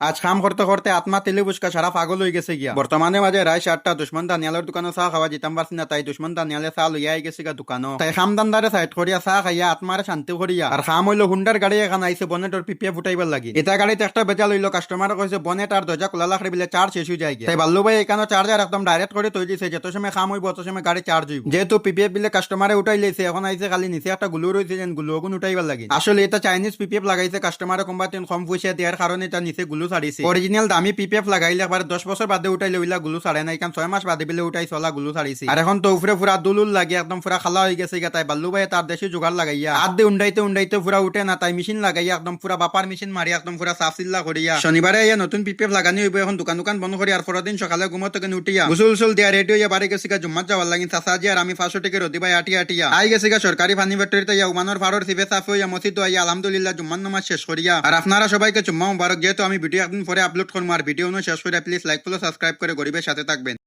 আজ কাম করতে করতে আত্মা তেলে বুসকা সারা পাগল হয়ে গেছে গিয়া। বর্তমানে মাঝে রায় সাতটা দুশ্মন দানিয়ালের দোকানে চাহ খাওয়া যেতাম পারছি না, তাই দুশ্মন দানিয়ালে চাহ লইয়া গেছে গা দোকানো তাই খাম দান্দারে সাইড করিয়া চাহ খাইয়া আত্মারে শান্তি করিয়া আর খাম হইল হুন্ডার গাড়ি এখন আইসে বনেটর পিপিয়া ফুটাইবার লাগি। এটা গাড়িতে একটা বেজা লইলো কাস্টমার কইছে বনেট আর দরজা খোলা লাখড়ে বিলে চার্জ শেষ হয়ে যায়। তাই বাল্লু ভাই এখানে চার্জার একদম ডাইরেক্ট করে তৈরি দিছে যত সময় খাম হইব অত সময় গাড়ি চার্জ হইব। যেহেতু পিপিএফ বিলে কাস্টমারে উঠাই লেছে, এখন আইসে খালি নিচে একটা গুলো রয়েছে যেনগুলো গুণ উঠাইবার লাগে। আসলে এটা চাইনিজ পিপিএফ লাগাইছে কাস্টমারে কোনবা তিন কম পয়সা দেওয়ার কারণে এটা নিচে গুলো ছাড়িছে অরিজিনাল দামি পিপিএফ লাগাইলে দশ বছর বাদে উঠাইলে ওইলা গুলো ছাড়ে নাই ছয় মাস বাদে বিলে উঠাই চলা গুলো আর এখন তো উপরে পুরা দুলুল লাগে, একদম পুরা খালা হয়ে গেছে তাই বাল্লু ভাই তার দেশে জোগাড় লাগাইয়া। দিয়ে উন্ডাইতে উন্ডাইতে পুরা উঠে না, তাই মেশিন লাগাইয়া, একদম পুরা বাপার মেশিন মারি একদম সাফ চিল্লা করিয়া শনিবারে ইয়া নতুন পিপিএফ লাগানি হইব, এখন দোকান দোকান বন্ধ করি আর পরের দিন সকালে থেকে উঠিয়া। গুসুল দিয়া রেডিও ইয়া বাড়ি গেছে গা, জুম্মাত যাওয়ার লাগিন চাচাজি আর আমি পাঁচশো টিকে রদি ভাই আটিয়া আটিয়া আই গেছে গা সরকারি ফানি ফ্যাক্টরিতে ইয়া উমানোর ফাড়র সিবে সাফ হইয়া মসজিদ আইয়া আলহামদুলিল্লাহ জুম্মান নামাজ শেষ করিয়া আর আপনারা সবাইকে জুম্মা মুবারক যেহেতু আমি ভিডিও একদিন পরে আপলোড করব আর ভিডিও শেষ করে প্লিজ লাইক ফলো সাবস্ক্রাইব করে গরিবের সাথে থাকবেন